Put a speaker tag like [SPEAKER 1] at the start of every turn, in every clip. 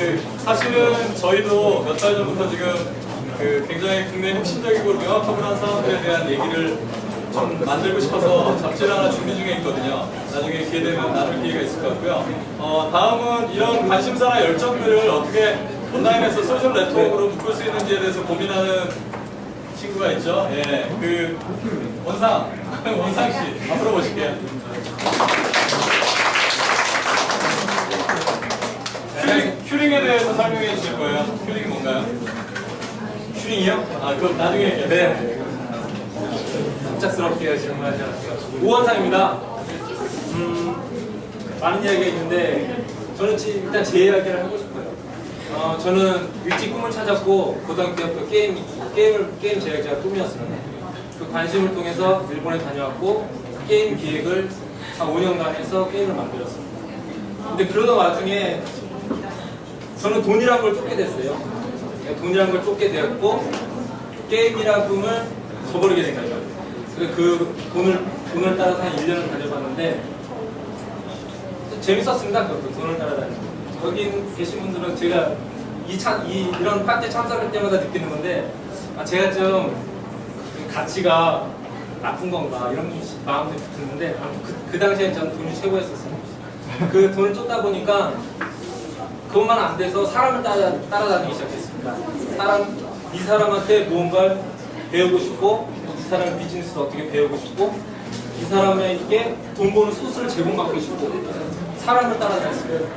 [SPEAKER 1] 그 사실은 저희도 몇 달 전부터 지금 그 굉장히 국내 혁신적이고 명확하고 한 사람들에 대한 얘기를 좀 만들고 싶어서 잡지를 하나 준비 중에 있거든요. 나중에 기회 되면 나눌 기회가 있을 것 같고요. 어, 다음은 이런 관심사나 열정들을 어떻게 온라인에서 소셜 네트워크로 묶을 수 있는지에 대해서 고민하는 친구가 있죠. 예, 그 원상 원상 씨 앞으로 보실게요. 대해서 설명해 주실 거예요. 큐링이 뭔가요? 큐링이요? 아, 그럼 나중에 얘기해요.
[SPEAKER 2] 네. 갑작스럽게 질문하지 않았어요. 오원상입니다. 음, 많은 이야기가 있는데 저는 지- 일단 제 이야기를 하고 싶어요. 어, 저는 일찍 꿈을 찾았고 고등학교 때부터 게임 게임을 게임 제작자가 꿈이었습니다. 그 관심을 통해서 일본에 다녀왔고 게임 기획을 한 5년간 해서 게임을 만들었습니다. 근데 그러던 와중에 저는 돈이란 걸 쫓게 됐어요. 네, 돈이란 걸 쫓게 되었고 게임이란 꿈을 저버리게 된 거죠. 그래서 그 돈을 돈을 따라서 한 1년을 다녀봤는데 재밌었습니다. 그것도 돈을 따라다니는 거. 여기 계신 분들은 제가 이, 참, 이 이런 파티 참석할 때마다 느끼는 건데 아, 제가 좀 가치가 나쁜 건가 이런 마음이 드는데 그, 그 당시엔 저는 돈이 최고였었어요. 그 돈을 쫓다 보니까 그것만 안 돼서 사람을 따라, 따라다니기 시작했습니다. 사람, 이 사람한테 무언가를 배우고 싶고, 이 사람의 비즈니스를 어떻게 배우고 싶고, 이 사람에게 돈 버는 소스를 제공받고 싶고, 사람을 따라다녔습니다.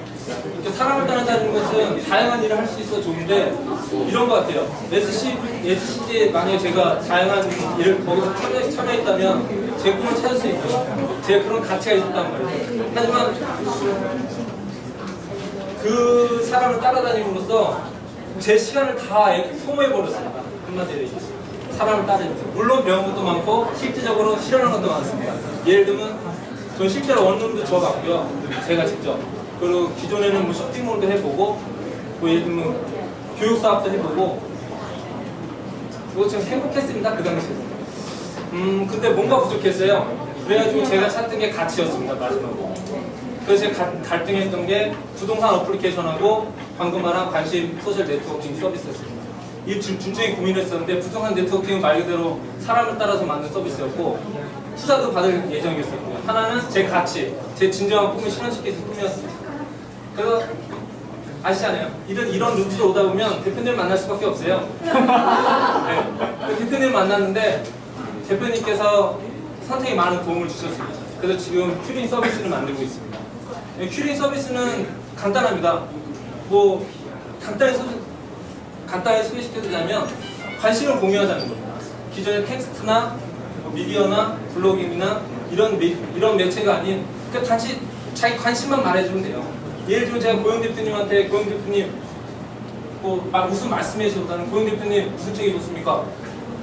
[SPEAKER 2] 사람을 따라다니는 것은 다양한 일을 할 수 있어 좋은데, 이런 것 같아요. SC, SC에 만약에 제가 다양한 일을 거기서 참여, 참여했다면, 제 꿈을 찾을 수 있고, 제 그런 가치가 있었단 말이에요. 하지만, 그 사람을 따라다님으로써 제 시간을 다 소모해버렸습니다. 한마디로 얘기해서. 사람을 따르면서. 물론 배운 것도 많고, 실질적으로 실현한 것도 많습니다. 예를 들면, 전 실제로 원룸도 지어봤고요. 제가 직접. 그리고 기존에는 뭐 쇼핑몰도 해보고, 뭐 예를 들면 교육사업도 해보고, 그거 좀 행복했습니다. 그 당시에. 음, 근데 뭔가 부족했어요. 그래가지고 제가 찾던 게 가치였습니다. 마지막으로. 그래서 갈등했던 게 부동산 어플리케이션하고 방금 말한 관심 소셜 네트워킹 서비스였습니다. 이둘 중에 고민했었는데 부동산 네트워킹은 말 그대로 사람을 따라서 만든 서비스였고 투자도 받을 예정이었었고요. 하나는 제 가치, 제 진정한 꿈을 실현시키는 꿈이었습니다. 그래서 아시잖아요. 이런 이런 루트로 오다 보면 대표님 만날 수밖에 없어요. 네. 그 대표님 만났는데 대표님께서 선택에 많은 도움을 주셨습니다. 그래서 지금 큐링 서비스를 만들고 있습니다. 네, 큐링 서비스는 간단합니다. 뭐 간단히 소, 간단히 소개시켜드리자면 관심을 공유하자는 겁니다. 기존의 텍스트나 뭐 미디어나 블로깅이나 이런 매, 이런 매체가 아닌 그러니까 단지 자기 관심만 말해주면 돼요. 예를 들면 제가 고영 대표님한테 고영 대표님 뭐 아, 무슨 말씀해 주셨다는 고영 대표님 무슨 책 읽었습니까?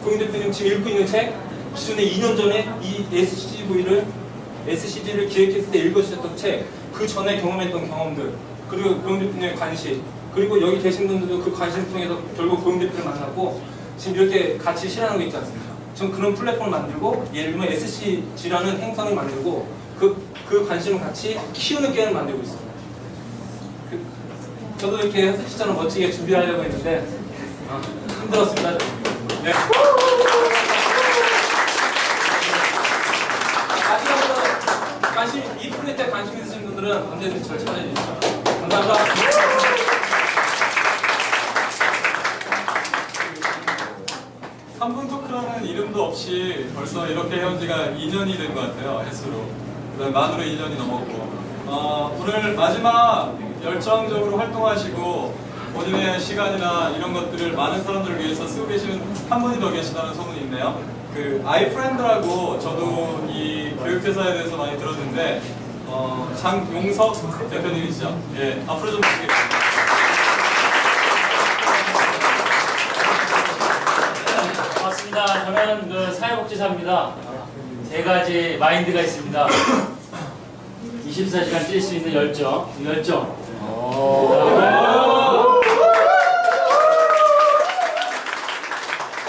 [SPEAKER 2] 고영 대표님 지금 읽고 있는 책 기존에 2년 전에 이 SCV를 SCG를 기획했을 때 읽으셨던 책, 그 전에 경험했던 경험들, 그리고 고영 대표님의 관심, 그리고 여기 계신 분들도 그 관심 통해서 결국 고영 대표를 만났고 지금 이렇게 같이 실현하고 있지 않습니까? 전 그런 플랫폼을 만들고 예를 들면 SCG라는 행성을 만들고 그, 그 관심을 같이 키우는 게임을 만들고 있습니다. 그, 저도 이렇게 현석씨처럼 멋지게 준비하려고 했는데 아, 힘들었습니다. 네. 마지막으로 관심 이 프로젝트에 관심 분들은 언제든지 저를 찾아주십시오. 감사합니다.
[SPEAKER 1] 3분 토크라는 이름도 없이 벌써 이렇게 해온 지가 2년이 된 것 같아요, 횟수로. 그다음에 만으로 1년이 넘었고. 어, 오늘 마지막 열정적으로 활동하시고 본인의 시간이나 이런 것들을 많은 사람들을 위해서 쓰고 계시는 한 분이 더 계시다는 소문이 있네요. 그 아이프렌드라고 저도 이 교육회사에 대해서 많이 들었는데 어, 장용석 대표님이시죠. 예, 앞으로 좀 부탁드립니다.
[SPEAKER 3] 반갑습니다. 저는 그 사회복지사입니다. 세 가지 마인드가 있습니다. 24시간 뛸 수 있는 열정, 열정.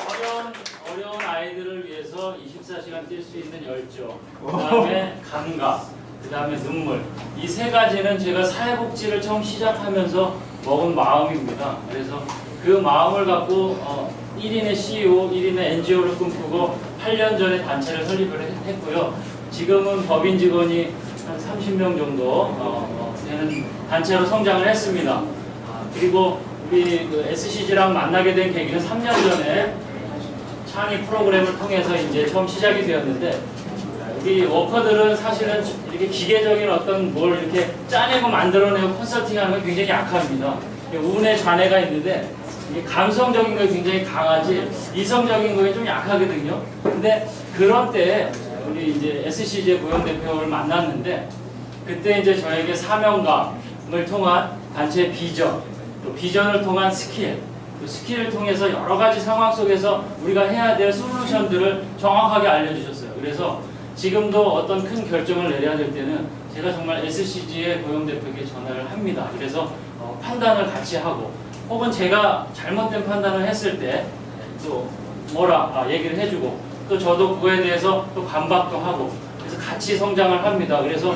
[SPEAKER 3] 어려운, 어려운 아이들을 위해서 24시간 뛸 수 있는 열정. 그 다음에 감각. 그 다음에 눈물. 이 세 가지는 제가 사회복지를 처음 시작하면서 먹은 마음입니다. 그래서 그 마음을 갖고 어, 1인의 CEO, 1인의 NGO를 꿈꾸고 8년 전에 단체를 설립을 했- 했고요. 지금은 법인 직원이 한 30명 정도 어, 어, 되는 단체로 성장을 했습니다. 아, 그리고 우리 그 SCG랑 만나게 된 계기는 3년 전에 창의 프로그램을 통해서 이제 처음 시작이 되었는데 우리 워커들은 사실은 이렇게 기계적인 어떤 뭘 이렇게 짜내고 만들어내고 컨설팅하는 게 굉장히 약합니다. 운의 잔해가 있는데 감성적인 게 굉장히 강하지 이성적인 거에 좀 약하거든요. 근데 그런 때 우리 이제 SCJ 고용 대표를 만났는데 그때 이제 저에게 사명감을 통한 단체 비전, 또 비전을 통한 스킬, 그 스킬을 통해서 여러 가지 상황 속에서 우리가 해야 될 솔루션들을 정확하게 알려주셨어요. 그래서 지금도 어떤 큰 결정을 내려야 될 때는 제가 정말 SCG의 고용 대표에게 전화를 합니다. 그래서 어, 판단을 같이 하고 혹은 제가 잘못된 판단을 했을 때 또 뭐라 아, 얘기를 해주고 또 저도 그거에 대해서 또 반박도 하고 그래서 같이 성장을 합니다. 그래서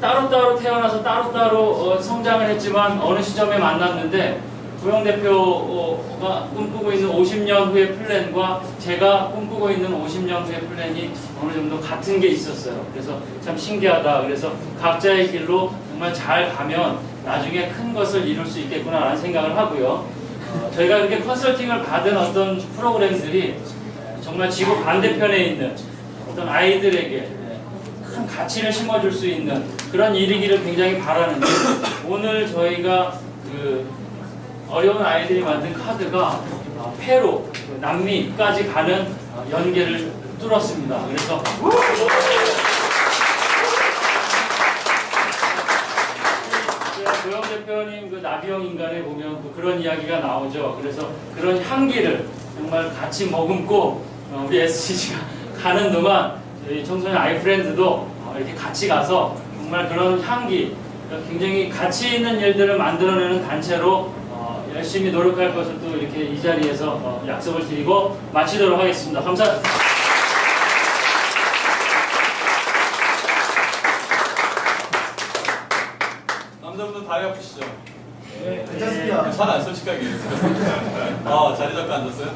[SPEAKER 3] 따로따로 태어나서 따로따로 어, 성장을 했지만 어느 시점에 만났는데 고영 대표가 꿈꾸고 있는 50년 후의 플랜과 제가 꿈꾸고 있는 50년 후의 플랜이 어느 정도 같은 게 있었어요. 그래서 참 신기하다. 그래서 각자의 길로 정말 잘 가면 나중에 큰 것을 이룰 수 있겠구나라는 생각을 하고요. 어, 저희가 그렇게 컨설팅을 받은 어떤 프로그램들이 정말 지구 반대편에 있는 어떤 아이들에게 큰 가치를 심어줄 수 있는 그런 일이기를 굉장히 바라는데 오늘 저희가 그 어려운 아이들이 만든 카드가 어, 페루, 그 남미까지 가는 어, 연계를 뚫었습니다. 그래서 그 고영 대표님 그 나비형 인간에 보면 또 그런 이야기가 나오죠. 그래서 그런 향기를 정말 같이 머금고 어, 우리 SCG가 가는 동안 저희 청소년 아이프렌드도 어, 이렇게 같이 가서 정말 그런 향기, 굉장히 가치 있는 일들을 만들어내는 단체로 어, 열심히 노력할 것을 또 이렇게 이 자리에서 어, 약속을 드리고 마치도록 하겠습니다. 감사합니다.
[SPEAKER 1] 남자분들 다리 아프시죠?
[SPEAKER 4] 네, 괜찮습니다.
[SPEAKER 1] 괜찮아요, 솔직하게. 아, 자리 잡고 앉았어요?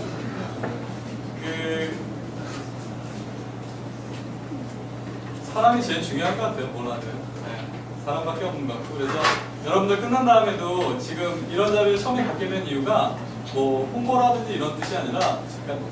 [SPEAKER 1] 그, 사람이 제일 중요한 것 같아요, 뭘 하든. 네, 사람밖에 없는 것 같고. 그래서 여러분들 끝난 다음에도 지금 이런 자리를 처음에 갖게 된 이유가 뭐 홍보라든지 이런 뜻이 아니라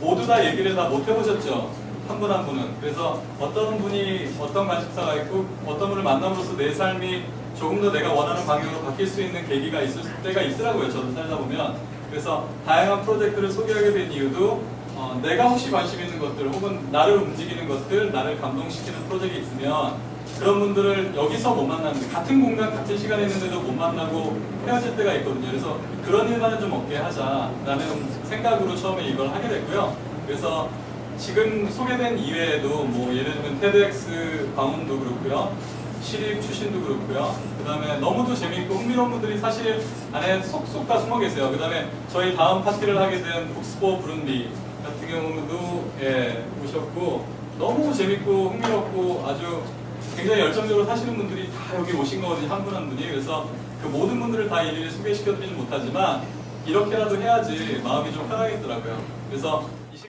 [SPEAKER 1] 모두 다 얘기를 다 못 해보셨죠. 한분한 분은. 그래서 어떤 분이 어떤 관심사가 있고 어떤 분을 만남으로써 내 삶이 조금 더 내가 원하는 방향으로 바뀔 수 있는 계기가 있을 때가 있더라고요. 저도 살다 보면. 그래서 다양한 프로젝트를 소개하게 된 이유도 어, 내가 혹시 관심 있는 것들 혹은 나를 움직이는 것들, 나를 감동시키는 프로젝트가 있으면 그런 분들을 여기서 못 만나는데 같은 공간, 같은 시간에 있는데도 못 만나고 헤어질 때가 있거든요. 그래서 그런 일만은 좀 없게 하자라는 생각으로 처음에 이걸 하게 됐고요. 그래서 지금 소개된 이외에도 뭐 예를 들면 테드엑스 방문도 그렇고요. 시립 출신도 그렇고요. 그 다음에 너무도 재미있고 흥미로운 분들이 사실 안에 속속 다 숨어 계세요. 그 다음에 저희 다음 파티를 하게 된 옥스포 브룬디 같은 경우도 예, 오셨고 너무 재밌고 흥미롭고 아주 굉장히 열정적으로 사시는 분들이 다 여기 오신 거거든요. 한 분 한 분이. 그래서 그 모든 분들을 다 일일이 소개시켜드리지 못하지만 이렇게라도 해야지 마음이 좀 편하겠더라고요. 그래서